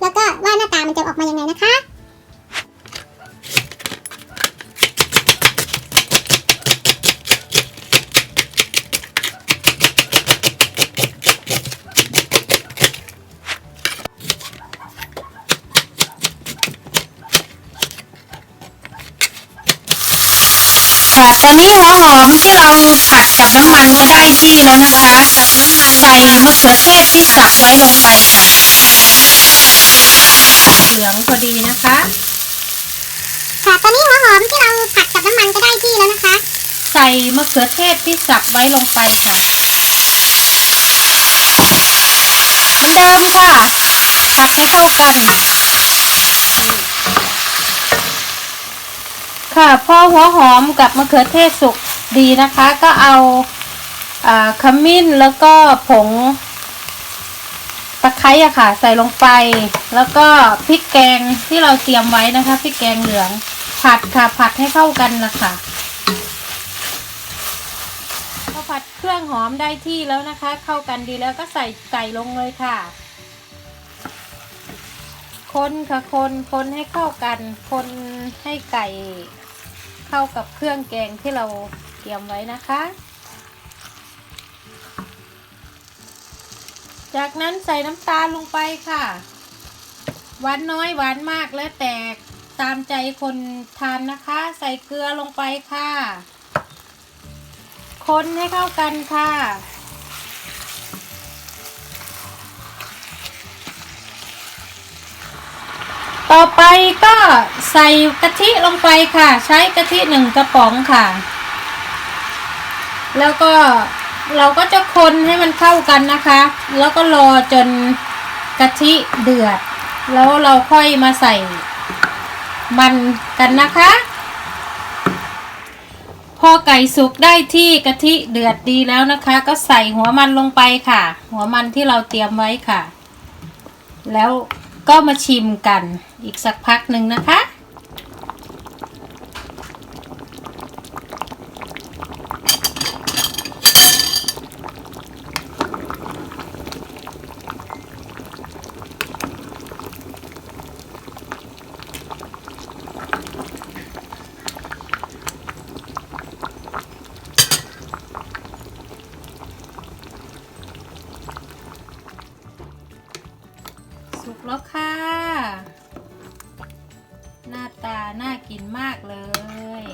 แล้วก็ว่าหน้าตามันจะออกมายังไงนะคะ ค่ะตอนนี้หัวหอมที่เราผัดกับน้ำมันเนี่ยได้ที่แล้วนะคะ ตักน้ำใบมะเขือเทศที่สับไว้ลงไปค่ะ มะเขือเทศที่สับไว้ลงไปค่ะ เหมือนเดิมค่ะผัดให้เข้ากันค่ะพอหัวหอมกับมะเขือเทศสุกดีนะคะ ก็เอาอขมิ้นแล้วก็ผงตะไคร้อะค่ะ ใส่ลงไป แล้วก็พริกแกงที่เราเตรียมไว้นะคะพริกแกงเหลือง ผัดค่ะผัดให้เข้ากันนะคะพอ ผัดเครื่องหอมได้ที่แล้วนะคะ เข้ากันดีแล้วก็ใส่ไก่ลงเลยค่ะ คนค่ะคนคนให้เข้ากัน คนให้ไก่เข้ากับเครื่องแกงที่เราเตรียมไว้นะคะ จากนั้นใส่น้ำตาลลงไปค่ะหวานน้อยหวานมากแล้วแต่ตามใจคนทานนะคะ ใส่เกลือลงไปค่ะ คนให้เข้ากันค่ะ ต่อไปก็ใส่กะทิลงไปค่ะ ใช้กะทิหนึ่งกระป๋องค่ะ แล้วก็เราก็จะคนให้มันเข้ากันนะคะ แล้วก็รอจนกะทิเดือด แล้วเราค่อยมาใส่มันกันนะคะ พอไก่สุกได้ที่กะทิเดือดดีแล้วนะคะ ก็ใส่หัวมันลงไปค่ะ หัวมันที่เราเตรียมไว้ค่ะ แล้วก็มาชิมกันอีกสักพักหนึ่งนะคะ แล้วค่ะ หน้าตาน่ากินมากเลย